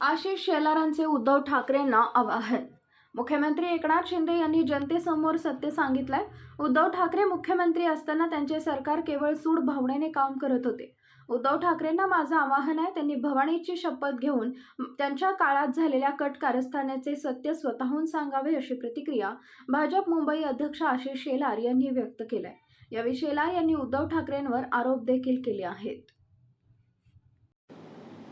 आशिष शेलारांचे उद्धव ठाकरेंना आवाहन. मुख्यमंत्री एकनाथ शिंदे यांनी जनतेसमोर सत्य सांगितलंय. उद्धव ठाकरे मुख्यमंत्री असताना त्यांचे सरकार केवळ सूड भावनेने काम करत होते. उद्धव ठाकरेंना माझं आवाहन आहे त्यांनी भवानीची शपथ घेऊन त्यांच्या काळात झालेल्या कट कारस्थानाचे सत्य स्वतःहून सांगावे अशी प्रतिक्रिया भाजप मुंबई अध्यक्ष आशिष शेलार यांनी व्यक्त केलाय. यावेळी शेलार यांनी उद्धव ठाकरेंवर आरोप देखील केले आहेत.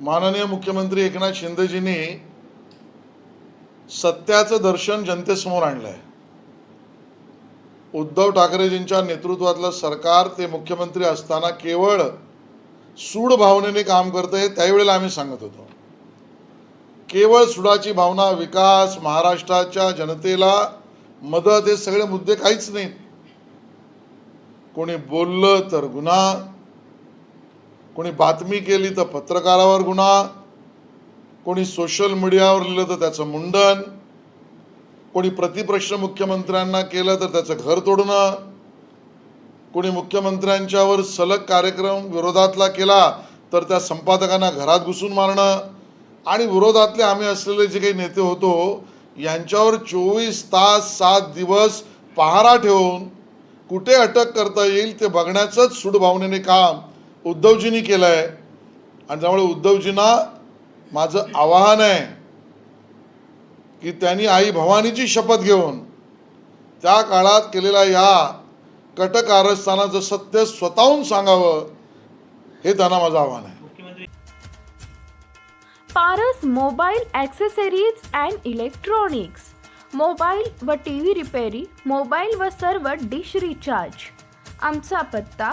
माननीय मुख्यमंत्री एकनाथ शिंदेजींनी सत्याचं दर्शन जनतेसमोर आणलं आहे उद्धव ठाकरेजींच्या नेतृत्वातलं सरकार ते मुख्यमंत्री असताना केवळ सूड भावनेने काम करतंय त्यावेळेला आम्ही सांगत होतो. केवळ सुडाची भावना विकास महाराष्ट्राच्या जनतेला मदत हे सगळे मुद्दे काहीच नाहीत. कोणी बोललं तर गुन्हा कोणी बातमी केली तर पत्रकारावर गुन्हा कोणी सोशल मीडियावर लिहिलं तर त्याचं मुंडन कोणी प्रतिप्रश्न मुख्यमंत्र्यांना केलं तर त्याचं घर तोडणं कोणी मुख्यमंत्र्यांच्यावर सलग कार्यक्रम विरोधातला केला तर त्या संपादकांना घरात घुसून मारणं आणि विरोधातले आम्ही असलेले जे काही नेते होतो यांच्यावर चोवीस तास सात दिवस पहारा ठेवून कुठे अटक करता येईल ते बघण्याचंच सूडभावनेने काम उद्धवजींनी केलं आहे आणि त्यामुळे उद्धवजींना माझं आवाहन आहे की त्यांनी आई भवानीची शपथ घेऊन त्या काळात केलेल्या या कटकारस्थानाचं सत्य स्वतःहून सांगावं हे त्यांना माझं आव्हान आहे. Paras mobile accessories and electronics. Mobile व टी व्ही रिपेरी मोबाईल व सर्व डिश रिचार्ज. आमचा पत्ता